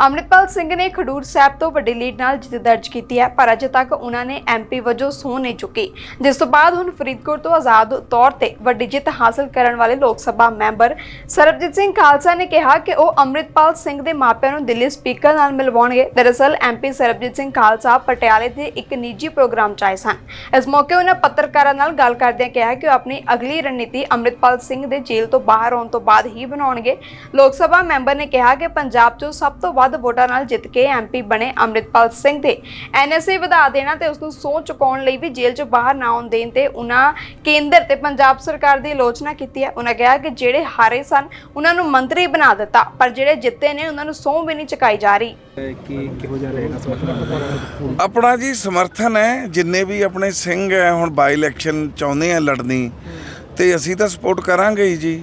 ਅੰਮ੍ਰਿਤਪਾਲ ਸਿੰਘ ਨੇ ਖਡੂਰ ਸਾਹਿਬ ਤੋਂ ਵੱਡੀ ਲੀਡ ਨਾਲ ਜਿੱਤ ਦਰਜ ਕੀਤੀ ਹੈ, ਪਰ ਅਜੇ ਤੱਕ ਉਹਨਾਂ ਨੇ ਐਮਪੀ ਵਜੋਂ ਸਹੁੰ ਨਹੀਂ ਚੁੱਕੀ। ਜਿਸ ਤੋਂ ਬਾਅਦ ਹੁਣ ਫਰੀਦਕੋਟ ਤੋਂ ਆਜ਼ਾਦ ਤੌਰ ਤੇ ਵੱਡੀ ਜਿੱਤ ਹਾਸਲ ਕਰਨ ਵਾਲੇ ਲੋਕ ਸਭਾ ਮੈਂਬਰ ਸਰਬਜੀਤ ਸਿੰਘ ਖਾਲਸਾ ਨੇ ਕਿਹਾ ਕਿ ਉਹ ਅੰਮ੍ਰਿਤਪਾਲ ਸਿੰਘ ਦੇ ਮਾਪਿਆਂ ਨੂੰ ਦਿੱਲੀ ਸਪੀਕਰ ਨਾਲ ਮਿਲਵਾਉਣਗੇ। ਦਰਅਸਲ ਐਮਪੀ ਸਰਬਜੀਤ ਸਿੰਘ ਖਾਲਸਾ ਪਟਿਆਲੇ ਦੇ ਇੱਕ ਨਿੱਜੀ ਪ੍ਰੋਗਰਾਮ 'ਚ ਆਏ ਸਨ। ਇਸ ਮੌਕੇ ਉਹਨਾਂ ਪੱਤਰਕਾਰਾਂ ਨਾਲ ਗੱਲ ਕਰਦਿਆਂ ਕਿਹਾ ਕਿ ਉਹ ਆਪਣੀ ਅਗਲੀ ਰਣਨੀਤੀ ਅੰਮ੍ਰਿਤਪਾਲ ਸਿੰਘ ਦੇ ਜੇਲ੍ਹ ਤੋਂ ਬਾਹਰ ਆਉਣ ਤੋਂ ਬਾਅਦ ਹੀ ਬਣਾਉਣਗੇ। ਲੋਕ ਸਭਾ ਮੈਂਬਰ ਨੇ ਕਿਹਾ ਕਿ ਪੰਜਾਬ 'ਚੋਂ ਸਭ ਤੋਂ ਵੱਧ ਵੋਟਾਂ ਨਾਲ ਜਿੱਤ ਕੇ ਐਮਪੀ ਬਣੇ ਅੰਮ੍ਰਿਤਪਾਲ ਸਿੰਘ ਦੇ। ਐਨਐਸਏ ਵਧਾ ਦੇਣਾ ਤੇ ਉਸ ਨੂੰ ਸਹੁੰ ਚੁਕਾਉਣ ਲਈ ਵੀ ਜੇਲ੍ਹ 'ਚੋਂ ਬਾਹਰ ਨਾ ਆਉਣ ਦੇਣ ਤੇ ਉਹਨਾਂ ਕੇਂਦਰ ਤੇ ਪੰਜਾਬ ਸਰਕਾਰ ਦੀ ਆਲੋਚਨਾ ਕੀਤੀ ਹੈ। ਉਹਨਾਂ ਕਿਹਾ ਕਿ ਜਿਹੜੇ ਹਾਰੇ ਸਨ ਉਹਨਾਂ ਨੂੰ ਮੰਤਰੀ ਬਣਾ ਦਿੱਤਾ ਪਰ ਜਿਹੜੇ ਜਿੱਤੇ ਨੇ ਉਹਨਾਂ ਨੂੰ ਸਹੁੰ ਵੀ ਨਹੀਂ ਚੁਕਾਈ ਜਾ ਰਹੀ। ਕਿ ਕਿਹੋ ਜਿਹਾ ਰਹੇਗਾ ਸਮਰਥਨ? ਆਪਣਾ ਜੀ ਸਮਰਥਨ ਹੈ ਜਿੰਨੇ ਵੀ ਆਪਣੇ ਸਿੰਘ ਹੈ ਹੁਣ ਬਾਈ ਇਲੈਕਸ਼ਨ ਚਾਹੁੰਦੇ ਆ ਲੜਨੀ ਤੇ ਅਸੀਂ ਤਾਂ ਸਪੋਰਟ ਕਰਾਂਗੇ ਜੀ।